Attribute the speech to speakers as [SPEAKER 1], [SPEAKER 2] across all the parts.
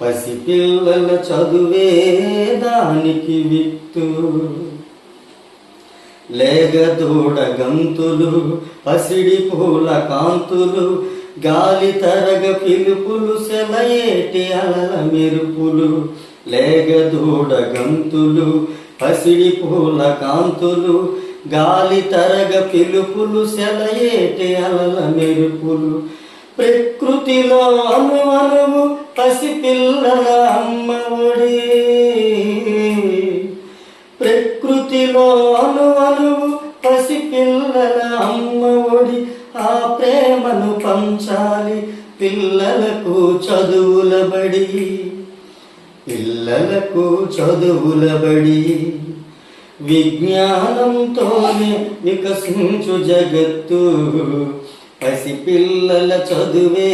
[SPEAKER 1] పసిపిల్లల చదువే దానికి విత్తు. లేగదూడ గంతులు పసిడి పూల కాంతులు గాలి తరగ పిలుపులు సెలయేటి అలల మెరుపులు. లేగదూడ గంతులు పసిడి పూల కాంతులు గాలి తరగ పిలుపులు సెలయేటి అలల మెరుపులు. ప్రకృతిలో అను అను పసిపిల్లల అమ్మ ఒడి. ప్రకృతిలో అను అనువు పసిపిల్లల అమ్మ ఒడి. ఆ ప్రేమను పంచాలి పిల్లలకు చదువుల బడి. పిల్లలకు చదువుల బడి. విజ్ఞానంతోనే వికసించు జగత్తు. పసిపిల్లల చదువే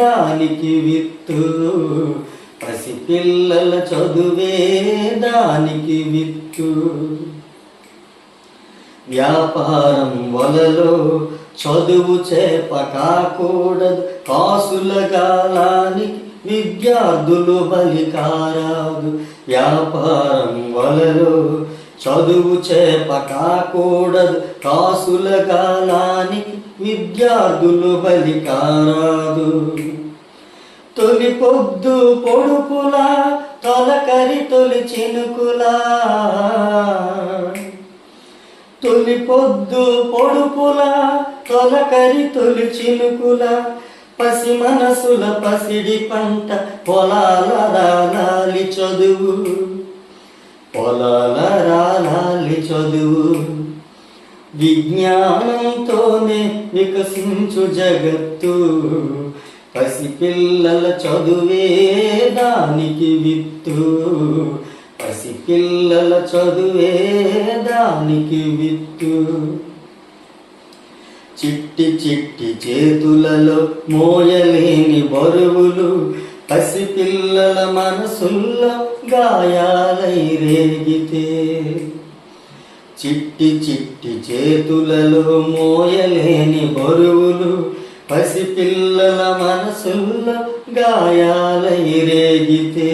[SPEAKER 1] దానికి విత్తు. పసిపిల్లల చదువే దానికి విత్తు. వ్యాపారం వలలో చదువు చేప కాకూడదు కాసుల కాలానికి విద్యార్థులు బలి కారాదు వ్యాపారం చదువు చేప కాకూడదు కాసుల గాలానికి విద్యార్థులు బలి కారాదు. తొలి పొద్దు పొడుపులా తొలకరి తొలి చినుకులా. తొలి పొద్దు పొడుపులా తొలకరి తొలి చినుకులా. పసి మనసుల పసిడి పంట పొలాల రాలాలి చదువు. పొలాల చదువు. విజ్ఞానంతోనే వికసించు జగత్తు. పసిపిల్లల చదువే దానికి విత్తు. పసిపిల్లల చదువే దానికి విత్తు. చిట్టి చిట్టి చేతులలో మోయలేని బరువులు పసిపిల్లల మనసుల్లో గాయాలై రేగితే. చిట్టి చిట్టి చేతులలో మోయలేని బరువులు పసిపిల్లల మనసుల్లో గాయాలై రేగితే